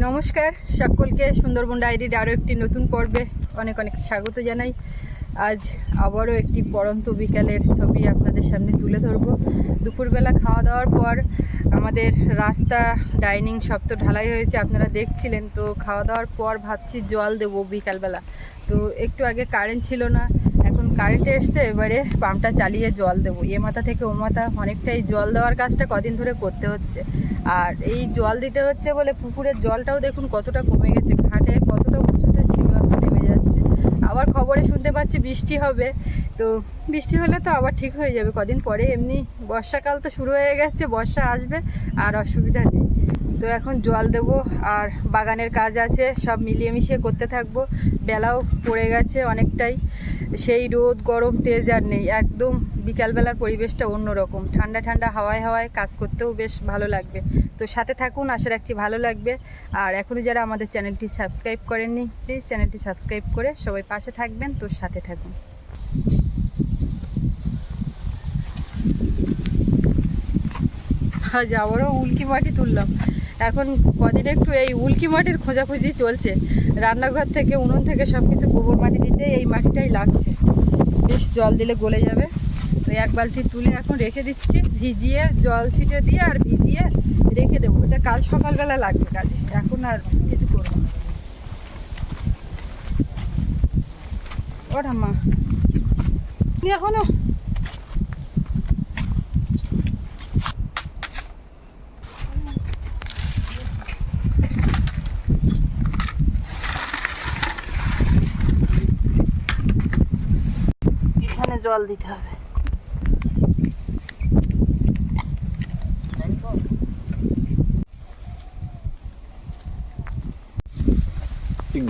নমস্কার সকলকে সুন্দরবন ডায়েরির আরও একটি নতুন পর্বে অনেক অনেক স্বাগত জানাই। আজ আবারও একটি পরন্ত বিকালের ছবি আপনাদের সামনে তুলে ধরবো। দুপুরবেলা খাওয়া দাওয়ার পর আমাদের রাস্তা ডাইনিং সব তো ঢালাই হয়েছে, আপনারা দেখছিলেন। তো খাওয়া দাওয়ার পর ভাবছি জল দেবো বিকালবেলা। তো একটু আগে কারেন্ট ছিল না কারেন্ট এসছে, এবারে পাম্পটা চালিয়ে জল দেবো। এ মাথা থেকে ও মাথা, অনেকটাই জল দেওয়ার কাজটা কদিন ধরে করতে হচ্ছে। আর এই জল দিতে হচ্ছে বলে পুকুরের জলটাও দেখুন কতটা কমে গেছে। ঘাটে কতটা উঁচুতে ছিল নেমে যাচ্ছে। আবার খবরে শুনতে পাচ্ছি বৃষ্টি হবে। তো বৃষ্টি হলে তো আবার ঠিক হয়ে যাবে। কদিন পরে এমনি বর্ষাকাল তো শুরু হয়ে গেছে, বর্ষা আসবে, আর অসুবিধা নেই। তো এখন জল দেব, আর বাগানের কাজ আছে, সব মিলিয়ে মিশিয়ে করতে থাকব। বেলাও পড়ে গেছে অনেকটাই। সেই রোদ, গরম, তেজ আর নেই। একদম বিকালবেলার পরিবেশটা অন্যরকম। ঠান্ডা ঠান্ডা, হাওয়ায় হাওয়ায় কাজ করতেও বেশ ভালো লাগবে। তো সাথে থাকুন, আশা রাখছি ভালো লাগবে। আর এখনও যারা আমাদের চ্যানেলটি সাবস্ক্রাইব করেননি, প্লিজ চ্যানেলটি সাবস্ক্রাইব করে সবাই পাশে থাকবেন। তো সাথে থাকুন। আজ আবারও উল্কি মাটি তুললাম। এখন কদিন একটু এই উল্কি মাটির খোঁজাখুঁজি চলছে। রান্নাঘর থেকে উনুন থেকে সব কিছু গোবর মাটি দিতে এই মাটিটাই লাগছে। বেশ জল দিলে গলে যাবে। তো এক বালতি তুলে এখন রেখে দিচ্ছি। ভিজিয়ে জল ছিটে দিয়ে আর ভিজিয়ে রেখে দেবো। এটা কাল সকালবেলা লাগবে কাজে। এখন আর কিছু করব না। ওটা মা এখনও এখানে জল দিতে হবে।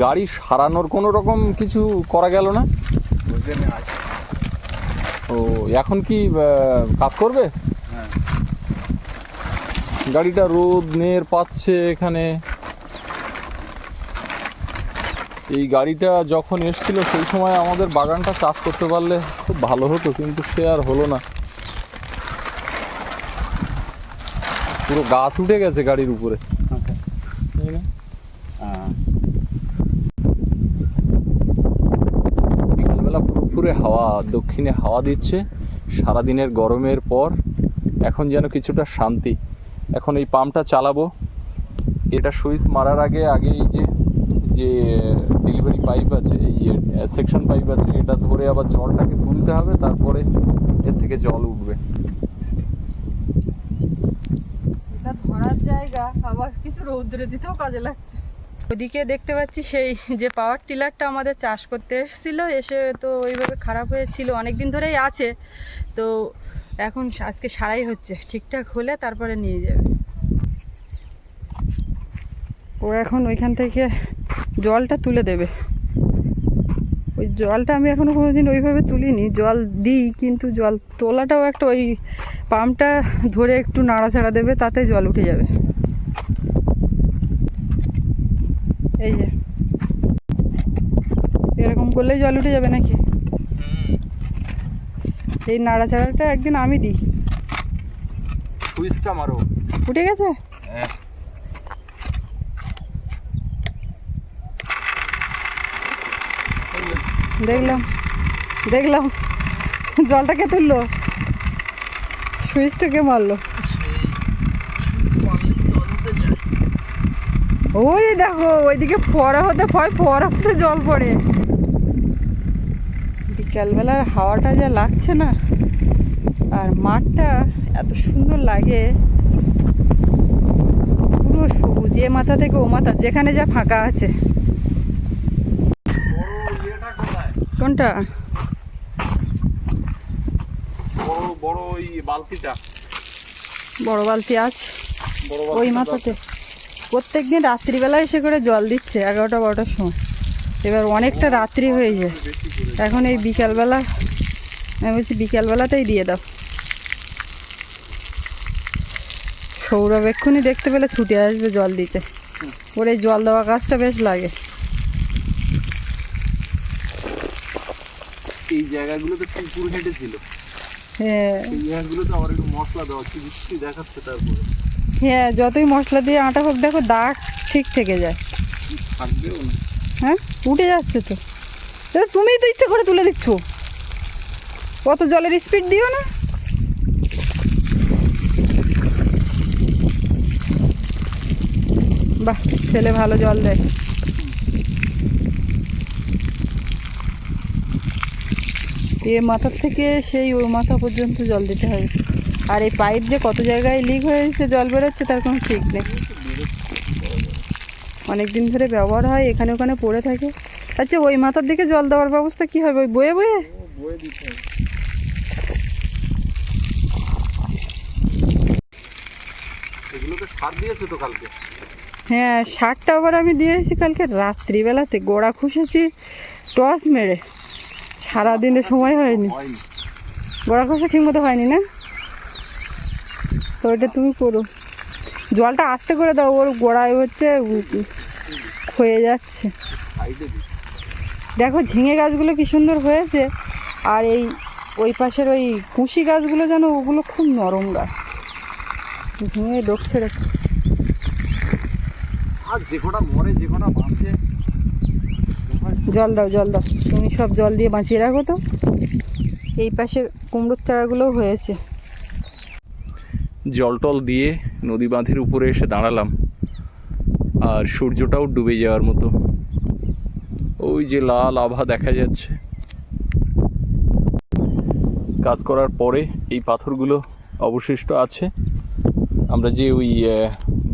গাড়ি সারানোর কোনো রকম কিছু করা গেল না? ও এখন কি কাজ করবে? হ্যাঁ। গাড়িটা রোদ নের পাচ্ছে এখানে। এই গাড়িটা যখন এসছিল সেই সময় আমাদের বাগানটা চাষ করতে পারলে খুব ভালো হতো কিন্তু সে আর হলো না। পুরো গাছ উঠে গেছে গাড়ির উপরে। না? বিকালবেলা ফুরফুরে হাওয়া দক্ষিণে হাওয়া দিচ্ছে। সারাদিনের গরমের পর এখন যেন কিছুটা শান্তি। এখন এই পাম্পটা চালাবো। এটা সুইচ মারার আগে আগে এই যে যে ডেলিভারি পাইপ আছে, এই সেকশন পাইপ আছে, এটা ধরে আবার জলটাকে তুলতে হবে, তারপরে এর থেকে জল উঠবে। এটা ধরার জায়গা, আবার কিছু রৌদ্রে দিতেও কাজে লাগছে। ওদিকে দেখতে পাচ্ছি সেই যে পাওয়ার টিলারটা আমাদের চাষ করতে এসেছিল, এসে তো ওইভাবে খারাপ হয়েছিল অনেক দিন ধরেই আছে। তো এখন আজকে সারাই হচ্ছে, ঠিকঠাক হলে তারপরে নিয়ে যাবে। ও এখন ওইখান থেকে জলটা তুলে দেবে। ওই জলটা আমি এখনও কোনোদিন ওইভাবে তুলিনি। জল দিই কিন্তু জল তোলাটাও একটা ওই পাম্পটা ধরে একটু নাড়াচাড়া দেবে তাতে জল উঠে যাবে। এই যে। এরকম করলেই জল উঠে যাবে নাকি? এই নাড়াচাড়াটা একদিন আমি দিই। সুইচটা মারো। উঠে গেছে? দেখলাম দেখলাম। জলটা কে তুললো? সুইচটা কে মারলো? ওই দেখো, ওইদিকে ফোয়ারা হতে হয়, ফোয়ারা হতে জল পড়ে। বিকালবেলার হাওয়াটা যা লাগছে না, আর মাঠটা এত সুন্দর লাগে। পুরো সবুজ এ মাথা থেকে ও মাথা, যেখানে যা ফাঁকা আছে। কোনটা? বড় বড় ওই বালতিটা। বড় বালতি আছে ওই মাথাতে। প্রত্যেক দিন রাত্রিবেলা এসে করে জল দিচ্ছে এগারোটা বারোটার সময়। এবার অনেকটা রাত্রি হয়ে যায়। এখন এই বিকালবেলা আমি বলছি বিকালবেলাতেই দিয়ে দাও। সৌরভ এক্ষুনি দেখতে পেলে ছুটে আসবে জল দিতে। ওর এই জল দেওয়া কাজটা বেশ লাগে। এই জায়গাগুলোতে কুকুর হেঁটেছিল হ্যাঁ। এই জায়গাগুলোতে আবার একটু মশলা দেওয়া কি বৃষ্টি দেখাচ্ছে তারপরে। হ্যাঁ যতই মশলা দিয়ে আটা হোক দেখো দাগ ঠিক থেকে যায়। থাকবেও না। হ্যাঁ উঠে যাচ্ছে তো। তুমিই তো ইচ্ছে করে তুলে দিচ্ছ। কত জলের স্পিড দিও না। বাহ ছেলে ভালো জল দেয়। এ মাথার থেকে সেই ওই মাথা পর্যন্ত জল দিতে হবে আর এই পাইপ যে কত জায়গায় লিক হয়েছে জল বেরোচ্ছে তার কোনো ঠিক নেই। অনেক দিন ধরে ব্যবহার হয় এখানে ওখানে পড়ে থাকে। আচ্ছা ওই মাথার দিকে জল দেওয়ার ব্যবস্থা কি হবে? ওই বয়ে বয়ে? হ্যাঁ সারটা আবার আমি দিয়েছি কালকে রাত্রিবেলাতে। গোড়া খুশেছি টস মেরে। সারাদিনে সময় হয়নি। গোড়া খসা ঠিক মতো হয়নি না? তো ওইটা তুমি করো। জলটা আস্তে করে দাও, ওর গোড়ায় হচ্ছে ক্ষয়ে যাচ্ছে। দেখো, ঝিঙে গাছগুলো কি সুন্দর হয়েছে, আর এই ওই পাশের ওই কুশি গাছগুলো যেন, ওগুলো খুব নরম গাছ। ঝিঙে ডোক ছেড়েছে আর যে কটা মরে, যে কটা বাঁচে জল দাও জল দাও। তুমি সব জল দিয়ে বাঁচিয়ে রাখো তো। এই পাশে কুমড়োর চারাগুলোও হয়েছে। জল টল দিয়ে নদী বাঁধের উপরে এসে দাঁড়ালাম। আর সূর্যটাও ডুবে যাওয়ার মতো। ওই যে লাল আভা দেখা যাচ্ছে। কাজ করার পরে এই পাথরগুলো অবশিষ্ট আছে। আমরা যে ওই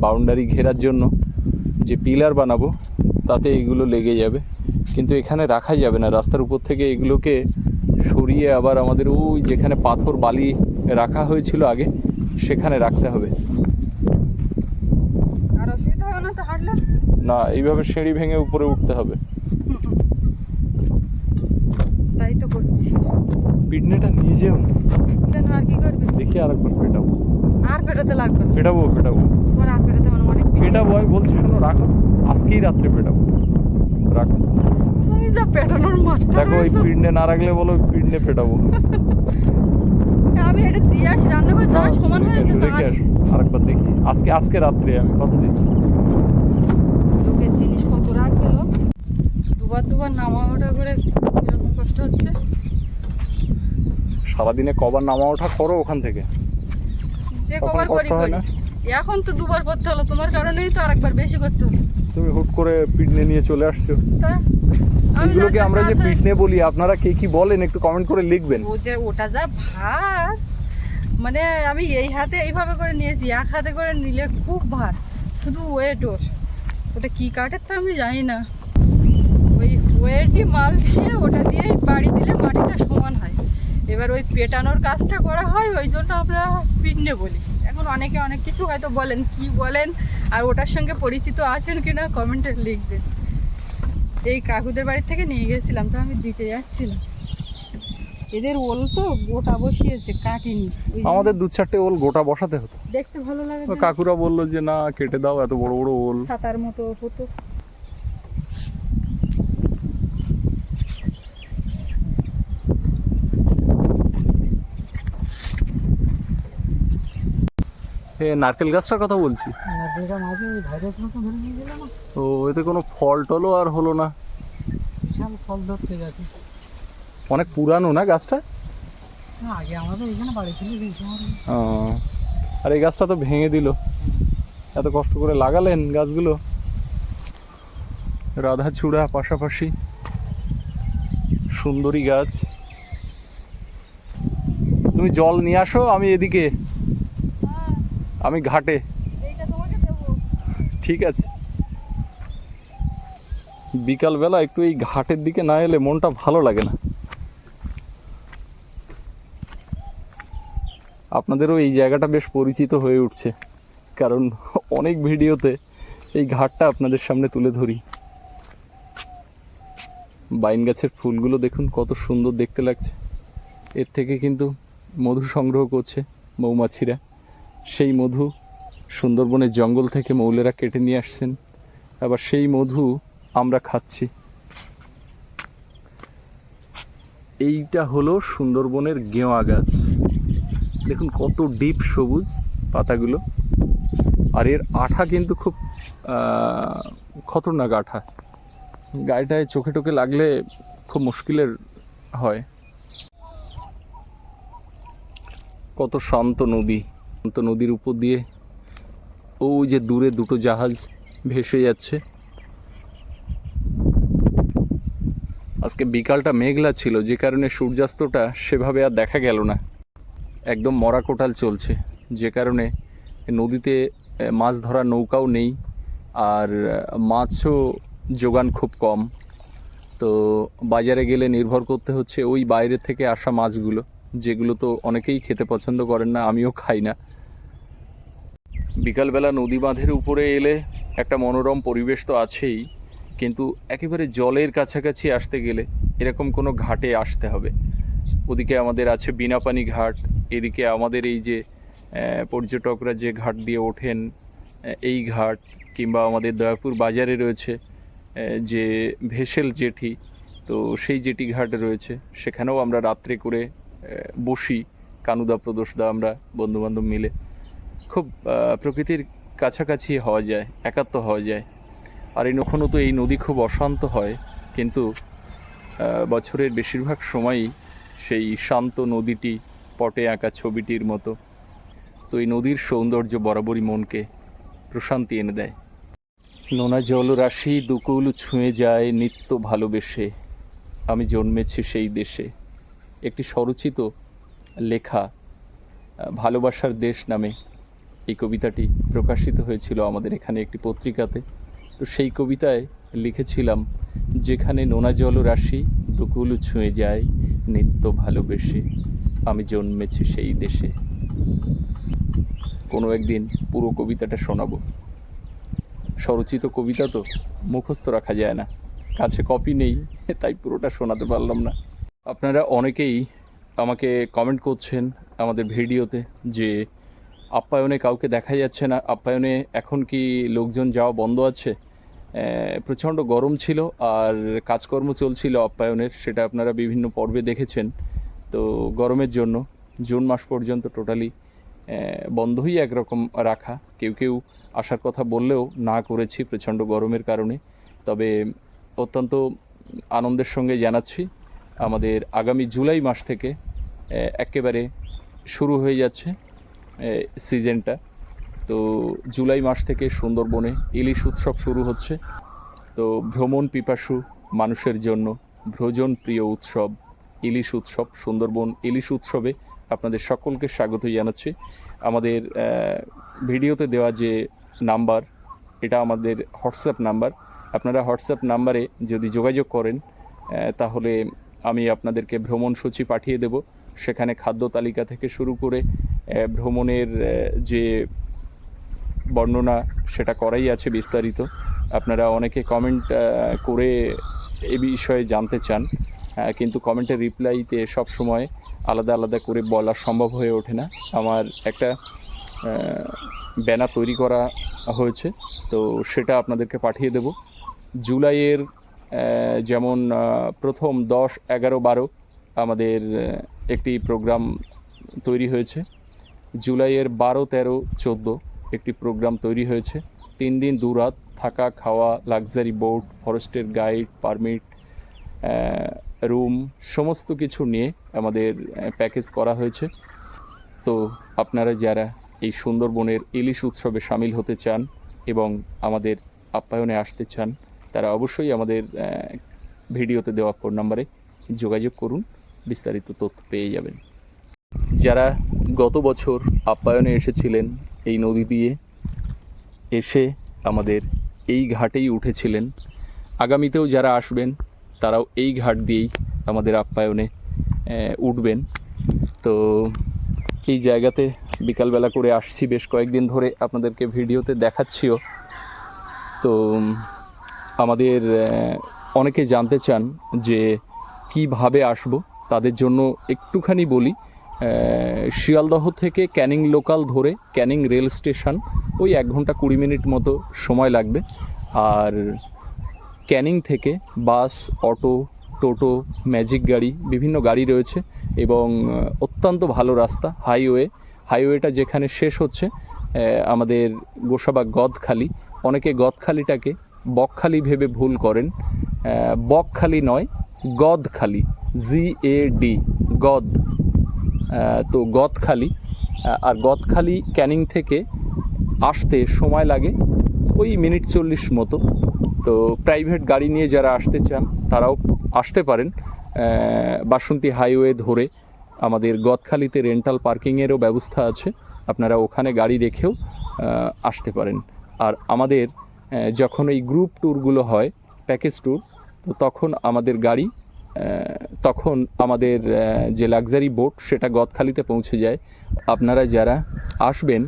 বাউন্ডারি ঘেরার জন্য যে পিলার বানাবো, তাতে এগুলো লেগে যাবে। কিন্তু এখানে রাখা যাবে না। রাস্তার উপর থেকে এগুলোকে সরিয়ে আবার আমাদের ওই যেখানে পাথর বালি রাখা হয়েছিল আগে সেখানে রাখতে হবে। না এইভাবে সিঁড়ি ভেঙে উপরে উঠতে হবে। তাই তো করছি। পিডনেটা নিয়ে যেও কেন আর কি করবে? দেখি আর একবার পেটাবো। আর পেটাতে লাগবে পেটাবো পেটাবো। তোমার আর পেটাতে মানে অনেক পেটে- পেটাবো আমি বলছি শোনো রাখো। আজকেই রাত্রে পেটাবো। রাখো। তুমি যা পেটানোর দেখো ওই। পিডনে না রাখলে বলো পিডনে পেটাবো আমি এটা দিয়ে আসি রান্নাঘর যাওয়া সমান হয়েছে দেখে আসো আরেকবার দেখি। আজকে আজকে রাত্রে আমি কথা দিচ্ছি। লোকের জিনিস কত রাখ পেল দুবার দুবার নামা ওঠা করে কীরকম কষ্ট হচ্ছে? সারাদিনে কবার নামা ওঠা করো ওখান থেকে। যে কবার হয় করি। না? এখন তো দুবার করতে হলো তোমার কারণেই তো আরেকবার বেশি করতে হলো। তুমি হুট করে পিডনে নিয়ে চলে আসছো। তা? আমি এগুলোকে আমরা যে পিডনে বলি আপনারা কে কি বলেন একটু কমেন্ট করে লিখবেন। ও যে ওটা যা ভার। মানে আমি এই হাতে এইভাবে করে নিয়েছি এক হাতে করে নিলে খুব ভার শুধু ওয়েট ওর। ওটা কি কাঠের তো আমি জানি না। ওই ওয়েটই মাল দিয়ে ওটা দিয়েই বাড়ি দিলে মাটিটা সমান হয়। এবার ওই পেটানোর কাজটা করা হয় ওই জন্য আমরা পিন্নে বলি। অনেকে অনেক কিছু হয়তো বলেন কি বলেন আর ওটার সঙ্গে পরিচিত আছেন কিনা কমেন্টে লিখবেন। এই কাকুদের বাড়ি থেকে নিয়ে গেছিলাম তো আমি দিতে যাচ্ছিলাম। এদের ওল তো গোটা বসিয়েছে কাটিনি। আমাদের দু চারটে ওল গোটা বসাতে হতো। দেখতে ভালো লাগে কাকুরা বলল যে না কেটে দাও এত বড় বড় ওল। সাতার মতো হতো। নারকেল গাছটার কথা বলছি। ও এতে কোনো ফল টলও আর হলো না। বিশাল ফল ধরতে গেছে। অনেক পুরানো না গাছটা? আগে আমাদের এখানে বাড়ি ছিল আর এই গাছটা তো ভেঙে দিল। এত কষ্ট করে লাগালেন গাছগুলো? রাধা চূড়া পাশাপাশি সুন্দরী গাছ। তুমি জল নিয়ে আসো আমি এদিকে আমি ঘাটে। ঠিক আছে। বিকালবেলা একটু এই ঘাটের দিকে না এলে মনটা ভালো লাগে না। আপনাদেরও এই জায়গাটা বেশ পরিচিত হয়ে উঠছে। কারণ অনেক ভিডিওতে এই ঘাটটা আপনাদের সামনে তুলে ধরি। বাইন গাছের ফুলগুলো দেখুন কত সুন্দর দেখতে লাগছে। এর থেকে কিন্তু মধু সংগ্রহ করছে মৌমাছিরা। সেই মধু সুন্দরবনের জঙ্গল থেকে মৌলেরা কেটে নিয়ে আসছেন। আবার সেই মধু আমরা খাচ্ছি। এইটা হলো সুন্দরবনের গেঁয়া গাছ। দেখুন কত ডিপ সবুজ পাতাগুলো। আর এর আঠা কিন্তু খুব খতরনাক আঠা। গায়েটায় চোখে টোকে লাগলে খুব মুশকিলের হয়। কত শান্ত নদী। শান্ত নদীর উপর দিয়ে ওই যে দূরে দুটো জাহাজ ভেসে যাচ্ছে। আজকে বিকালটা মেঘলা ছিল, যে কারণে সূর্যাস্তটা সেভাবে আর দেখা গেল না। একদম মরা কোটাল চলছে, যে কারণে নদীতে মাছ ধরার নৌকাও নেই, আর মাছও যোগান খুব কম। তো বাজারে গেলে নির্ভর করতে হচ্ছে ওই বাইরে থেকে আসা মাছগুলো, যেগুলো তো অনেকেই খেতে পছন্দ করেন না, আমিও খাই না। বিকালবেলা নদী বাঁধের উপরে এলে একটা মনোরম পরিবেশ তো আছেই, কিন্তু একেবারে জলের কাছাকাছি আসতে গেলে এরকম কোনো ঘাটে আসতে হবে। ওদিকে আমাদের আছে বিনাপানি ঘাট, এদিকে আমাদের এই যে পর্যটকরা যে ঘাট দিয়ে ওঠেন এই ঘাট কিংবা আমাদের দয়াপুর বাজারে রয়েছে যে ভেসেল জেটি তো সেই জেটি ঘাট রয়েছে। সেখানেও আমরা রাত্রে করে বসি। কানুদা প্রদোষদা আমরা বন্ধুবান্ধব মিলে। খুব প্রকৃতির কাছাকাছি হওয়া যায়, একাত্ম হওয়া যায়। আর এই কখনো তো এই নদী খুব অশান্ত হয়, কিন্তু বছরের বেশিরভাগ সময়ই সেই শান্ত নদীটি পটে আঁকা ছবিটির মতো। তো এই নদীর সৌন্দর্য বরাবরই মনকে প্রশান্তি এনে দেয়। নোনা জলরাশি দুকুল ছুঁয়ে যায় নিত্য ভালোবেসে। আমি জন্মেছি সেই দেশে। একটি স্বরচিত লেখা ভালোবাসার দেশ নামে। এই কবিতাটি প্রকাশিত হয়েছিল আমাদের এখানে একটি পত্রিকাতে। তো সেই কবিতায় লিখেছিলাম, যেখানে নোনা জল জলরাশি দুকুল ছুঁয়ে যায়, নিত্য ভালোবেসে, আমি জন্মেছি সেই দেশে। কোনো একদিন পুরো কবিতাটা শোনাবো। স্বরচিত কবিতা তো মুখস্থ রাখা যায় না। কাছে কপি নেই, তাই পুরোটা শোনাতে পারলাম না। আপনারা অনেকেই আমাকে কমেন্ট করছেন আমাদের ভিডিওতে যে আপ্যায়নে কাউকে দেখা যাচ্ছে না। আপ্যায়নে এখন কি লোকজন যাওয়া বন্ধ আছে? প্রচণ্ড গরম ছিল আর কাজকর্ম চলছিল আপ্যায়নের, সেটা আপনারা বিভিন্ন পর্বে দেখেছেন। তো গরমের জন্য জুন মাস পর্যন্ত টোটালি বন্ধই একরকম রাখা। কেউ কেউ আসার কথা বললেও না করেছি প্রচণ্ড গরমের কারণে। তবে অত্যন্ত আনন্দের সঙ্গে জানাচ্ছি, আমাদের আগামী জুলাই মাস থেকে একেবারে শুরু হয়ে যাচ্ছে। সিজনটা। তো জুলাই মাস থেকে সুন্দরবনে ইলিশ উৎসব শুরু হচ্ছে। তো ভ্রমণ পিপাসু মানুষের জন্য ভ্রজন প্রিয় উৎসব, ইলিশ উৎসব, সুন্দরবন ইলিশ উৎসবে আপনাদের সকলকে স্বাগত জানাচ্ছি। আমাদের ভিডিওতে দেওয়া যে নাম্বার, এটা আমাদের হোয়াটসঅ্যাপ নাম্বার। আপনারা হোয়াটসঅ্যাপ নাম্বারে যদি যোগাযোগ করেন তাহলে আমি আপনাদেরকে ভ্রমণ সূচি পাঠিয়ে দেব। সেখানে খাদ্য তালিকা থেকে শুরু করে ভ্রমণের যে বর্ণনা সেটা করাই আছে বিস্তারিত। আপনারা অনেকে কমেন্ট করে এ বিষয়ে জানতে চান কিন্তু কমেন্টের রিপ্লাইতে সব সময় আলাদা আলাদা করে বলা সম্ভব হয়ে ওঠে না। আমার একটা ব্যানার তৈরি করা হয়েছে, তো সেটা আপনাদেরকে পাঠিয়ে দেব। জুলাইয়ের যেমন প্রথম দশ এগারো বারো আমাদের একটি প্রোগ্রাম তৈরি হয়েছে। জুলাইয়ের বারো, তেরো, চোদ্দ একটি প্রোগ্রাম তৈরি হয়েছে। তিন দিন, দু রাত থাকা, খাওয়া, লাক্সারি বোট ফরেস্টের গাইড, পারমিট রুম সমস্ত কিছু নিয়ে আমাদের প্যাকেজ করা হয়েছে। তো আপনারা যারা এই সুন্দরবনের ইলিশ উৎসবে সামিল হতে চান এবং আমাদের আপ্যায়নে আসতে চান, তারা অবশ্যই আমাদের ভিডিওতে দেওয়া ফোন নাম্বারে যোগাযোগ করুন। বিস্তারিত তথ্য পেয়ে যাবেন। যারা গত বছর আপ্যায়নে এসেছিলেন এই নদী দিয়ে, এসে আমাদের এই ঘাটেই উঠেছিলেন। আগামীতেও যারা আসবেন, তারাও এই ঘাট দিয়েই আমাদের আপ্যায়নে উঠবেন। তো এই জায়গাতে বিকালবেলা করে আসছি, বেশ কয়েকদিন ধরে আপনাদেরকে ভিডিওতে দেখাচ্ছিও। তো আমাদের অনেকে জানতে চান যে কীভাবে আসব, তাদের জন্য একটুখানি বলি। শিয়ালদহ থেকে ক্যানিং লোকাল ধরে ক্যানিং রেল স্টেশন, ওই এক ঘণ্টা কুড়ি মিনিট মতো সময় লাগবে। আর ক্যানিং থেকে বাস, অটো, টোটো, ম্যাজিক গাড়ি, বিভিন্ন গাড়ি রয়েছে এবং অত্যন্ত ভালো রাস্তা, হাইওয়ে। হাইওয়েটা যেখানে শেষ হচ্ছে আমাদের গোসাবা গদখালি। অনেকে গদখালিটাকে বকখালি ভেবে ভুল করেন। বকখালি নয়, গদখালি, জি এ ডি, গদ। তো গদখালি আর গদখালি ক্যানিং থেকে আসতে সময় লাগে ওই মিনিট চল্লিশ মতো। তো প্রাইভেট গাড়ি নিয়ে যারা আসতে চান, তারাও আসতে পারেন বাসন্তী হাইওয়ে ধরে। আমাদের গদখালিতে রেন্টাল পার্কিংয়েরও ব্যবস্থা আছে, আপনারা ওখানে গাড়ি রেখেও আসতে পারেন। আর আমাদের যখন এই গ্রুপ ট্যুরগুলো হয়, প্যাকেজ ট্যুর, তো তখন আমাদের গাড়ি তখন আমাদের যে লাক্সারি বোট সেটা গদখালিতে পৌঁছে যায়। আপনারা যারা আসবেন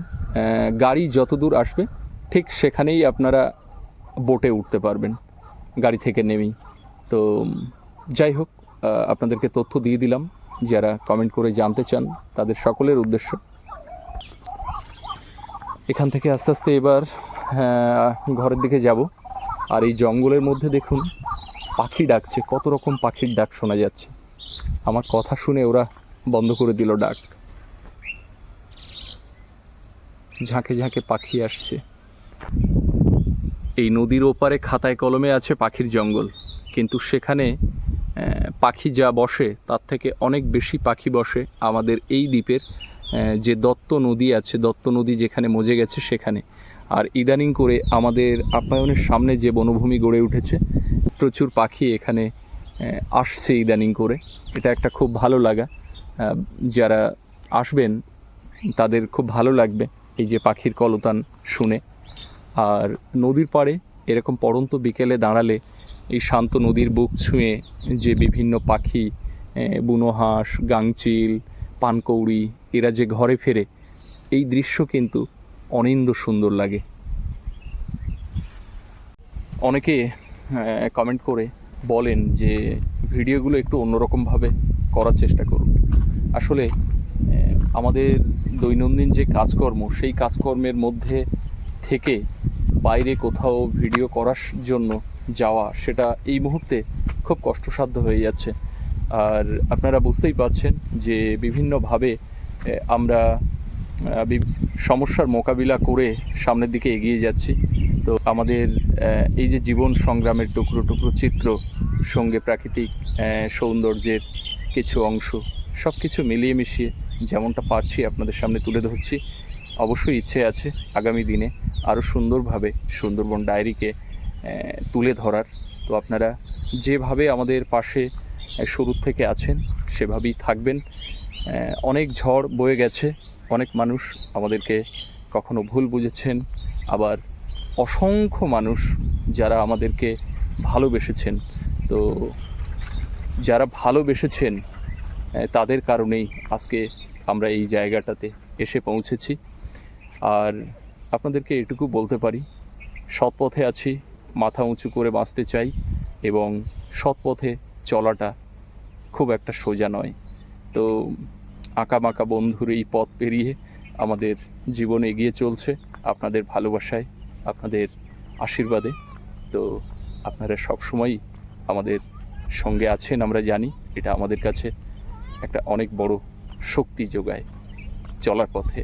গাড়ি যত দূর আসবে, ঠিক সেখানেই আপনারা বোটে উঠতে পারবেন, গাড়ি থেকে নেমেই। তো, যাই হোক আপনাদেরকে তথ্য দিয়ে দিলাম। যারা কমেন্ট করে জানতে চান, তাদের সকলের উদ্দেশ্য। এখান থেকে আস্তে আস্তে এবার ঘরের দিকে যাব। আর এই জঙ্গলের মধ্যে দেখুন পাখি ডাকছে কত রকম পাখির ডাক শোনা যাচ্ছে। আমার কথা শুনে ওরা বন্ধ করে দিল ডাক। ঝাঁকে ঝাঁকে পাখি আসছে। এই নদীর ওপারে খাতায় কলমে আছে পাখির জঙ্গল। কিন্তু সেখানে পাখি যা বসে, তার থেকে অনেক বেশি পাখি বসে আমাদের এই দ্বীপের যে দত্ত নদী আছে, দত্ত নদী যেখানে মজে গেছে সেখানে। আর ইদানিং করে আমাদের আপ্যায়নের সামনে যে বনভূমি গড়ে উঠেছে প্রচুর পাখি এখানে আসছে ইদানিং করে। এটা একটা খুব ভালো লাগা। যারা আসবেন, তাদের খুব ভালো লাগবে এই যে পাখির কলতান শুনে। আর নদীর পাড়ে এরকম পড়ন্ত বিকেলে দাঁড়ালে এই শান্ত নদীর বুক ছুঁয়ে যে বিভিন্ন পাখি বুনো হাঁস, গাংচিল, পানকৌড়ি, এরা যে ঘরে ফেরে, এই দৃশ্য কিন্তু অনিন্দ সুন্দর লাগে। অনেকে কমেন্ট করে বলেন যে ভিডিওগুলো একটু অন্যরকমভাবে করার চেষ্টা করুন। আসলে আমাদের দৈনন্দিন যে কাজকর্ম, সেই কাজকর্মের মধ্যে থেকে বাইরে কোথাও ভিডিও করার জন্য যাওয়া, সেটা এই মুহূর্তে খুব কষ্টসাধ্য হয়ে যাচ্ছে। আর আপনারা বুঝতেই পারছেন যে বিভিন্নভাবে আমরা সমস্যার মোকাবিলা করে সামনের দিকে এগিয়ে যাচ্ছি। তো আমাদের এই যে জীবন সংগ্রামের টুকরো টুকরো চিত্র, সঙ্গে প্রাকৃতিক সৌন্দর্যের কিছু অংশ সব কিছু মিলিয়ে মিশিয়ে যেমনটা পারছি আপনাদের সামনে তুলে ধরছি, অবশ্যই ইচ্ছে আছে আগামী দিনে আরও সুন্দরভাবে সুন্দরবন ডায়েরিকে তুলে ধরার। তো আপনারা যেভাবে আমাদের পাশে শুরুর থেকে আছেন, সেভাবেই থাকবেন। অনেক ঝড় বয়ে গেছে, অনেক মানুষ আমাদেরকে কখনো ভুল বুঝেছেন, আবার অসংখ্য মানুষ যারা আমাদেরকে ভালোবেসেছেন। তো যারা ভালোবেসেছেন তাদের কারণেই আজকে আমরা এই জায়গাটাতে এসে পৌঁছেছি। আর আপনাদেরকে এটুকু বলতে পারি সৎ পথে আছি, মাথা উঁচু করে বাঁচতে চাই এবং সৎ পথে চলাটা খুব একটা সোজা নয়। তো আঁকা বাঁকা বন্ধুর এই পথ পেরিয়ে আমাদের জীবন এগিয়ে চলছে। আপনাদের ভালোবাসায় আপনাদের আশীর্বাদে। তো আপনারা সবসময়ই আমাদের সঙ্গে আছেন আমরা জানি। এটা আমাদের কাছে একটা অনেক বড় শক্তি যোগায় চলার পথে।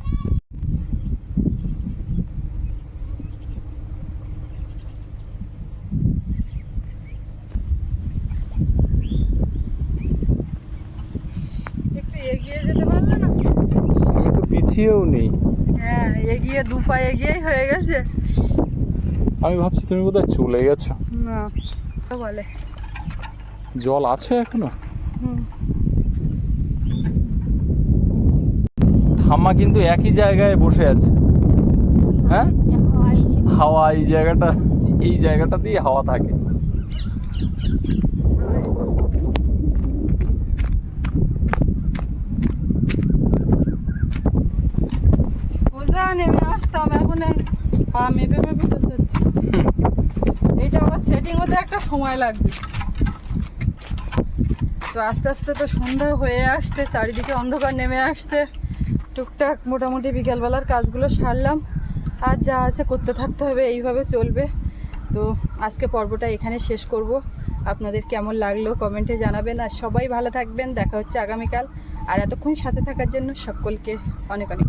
একটু এগিয়ে যেতে পারলে না? আমি তো পিছিয়েও নেই। হ্যাঁ এগিয়ে দু পা এগিয়েই হয়ে গেছে। আমি ভাবছি তুমি বোধহয় চলে গেছো। না বলে। জল আছে এখনও? ঠাম্মা কিন্তু একই জায়গায় বসে আছে। হ্যাঁ? হাওয়া এই জায়গাটা এই জায়গাটা দিয়ে হাওয়া থাকে। নেমে আসতাম এখন পা মেপে মেপে এইটা আবার সেটিং হতে একটা সময় লাগবে। তো আস্তে আস্তে তো সন্ধ্যা হয়ে আসছে, চারিদিকে অন্ধকার নেমে আসছে। টুকটাক মোটামুটি বিকেলবেলার কাজগুলো সারলাম। আর যা আছে করতে থাকতে হবে, এইভাবে চলবে। তো আজকে পর্বটা এখানে শেষ করব। আপনাদের কেমন লাগল কমেন্টে জানাবেন। আর সবাই ভালো থাকবেন। দেখা হচ্ছে আগামীকাল। আর এতক্ষণ সাথে থাকার জন্য সকলকে অনেক অনেক